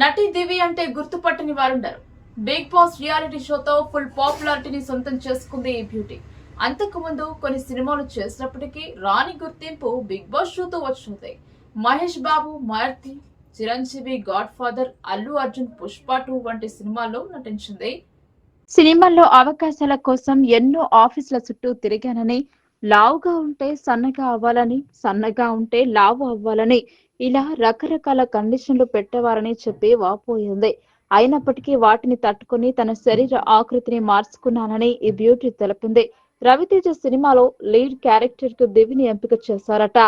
నటి దివి అంటే గుర్తుపట్టని వారుండరు. బిగ్ బాస్ రియాలిటీ షోతో ఫుల్ పాపులారిటీని సొంతం చేసుకుంది ఈ బ్యూటీ. అంతకు ముందు కొన్ని సినిమాలు చేసినప్పటికీ రాణి గుర్తింపు బిగ్ బాస్ షోతో వచ్చింది. Mahesh Babu Maruthi Chiranjeevi God Father Allu Arjun Pushpa two వంటి సినిమాల్లో నటించింది. సినిమాల్లో అవకాశాల కోసం ఎన్నో ఆఫీసుల చుట్టూ తిరిగానని లావుగా ఉంటే సన్నగా అవ్వాలని సన్నగా ఉంటే లావు అవ్వాలని ఇలా రకరకాల కండిషన్లు పెట్టేవారని చెప్పి వాపోయింది అయినప్పటికీ వాటిని తట్టుకొని తన శరీర ఆకృతిని మార్చుకున్నానని ఈ బ్యూటీ తెలిపింది. రవితేజ సినిమాలో లీడ్ క్యారెక్టర్కు దివిని ఎంపిక చేశారట.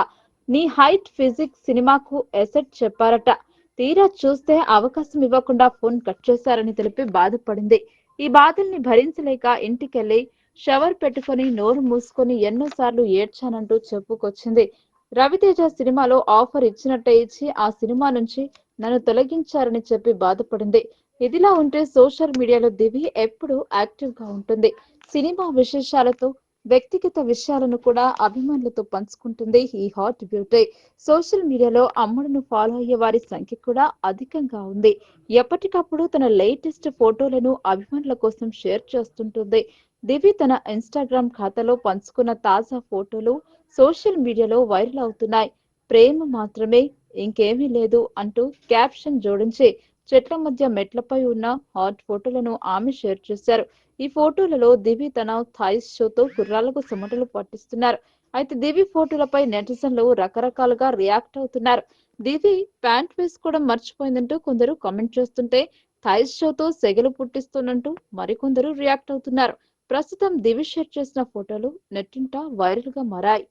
నీ హైట్ ఫిజిక్స్ సినిమాకు ఎసెట్ చెప్పారట. తీరా చూస్తే అవకాశం ఇవ్వకుండా ఫోన్ కట్ చేశారని తెలిపి బాధపడింది. ఈ బాధల్ని భరించలేక ఇంటికెళ్ళి షవర్ పెట్టుకొని నోరు మూసుకొని ఎన్నోసార్లు ఏడ్చానంటూ చెప్పుకొచ్చింది. రవితేజ సినిమాలో ఆఫర్ ఇచ్చినట్టే ఇచ్చి ఆ సినిమా నుంచి నన్ను తొలగించారని చెప్పి బాధపడింది. ఇదిలా ఉంటే సోషల్ మీడియాలో దివి ఎప్పుడూ యాక్టివ్గా ఉంటుంది. సినిమా విశేషాలతో వ్యక్తిగత విషయాలను కూడా అభిమానులతో పంచుకుంటుంది ఈ హాట్ బ్యూటీ. సోషల్ మీడియాలో అమ్మడును ఫాలో అయ్యే వారి సంఖ్య కూడా అధికంగా ఉంది. ఎప్పటికప్పుడు తన లేటెస్ట్ ఫోటోలను అభిమానుల కోసం షేర్ చేస్తుంటుంది. దివి తన ఇన్స్టాగ్రామ్ ఖాతాలో పంచుకున్న తాజా ఫోటోలు సోషల్ మీడియాలో వైరల్ అవుతున్నాయి. ప్రేమ మాత్రమే ఇంకేమీ లేదు అంటూ క్యాప్షన్ జోడించి చెట్ల మధ్య మెట్లపై ఉన్న హాట్ ఫోటోలను ఆమె షేర్ చేశారు. ఈ ఫోటోలలో దివి తన థాయిస్ షోతో కుర్రాలకు సుమటలు పట్టిస్తున్నారు. అయితే దివి ఫోటోలపై నెటిజన్లు రకరకాలుగా రియాక్ట్ అవుతున్నారు. దివి ప్యాంట్ వేసుకోవడం మర్చిపోయిందంటూ కొందరు కామెంట్ చేస్తుంటే థాయిస్ షోతో సెగలు పుట్టిస్తున్నట్టు మరికొందరు రియాక్ట్ అవుతున్నారు. ప్రస్తుతం దివి షేర్ చేసిన ఫోటోలు నెట్టింట వైరల్గా మారాయి.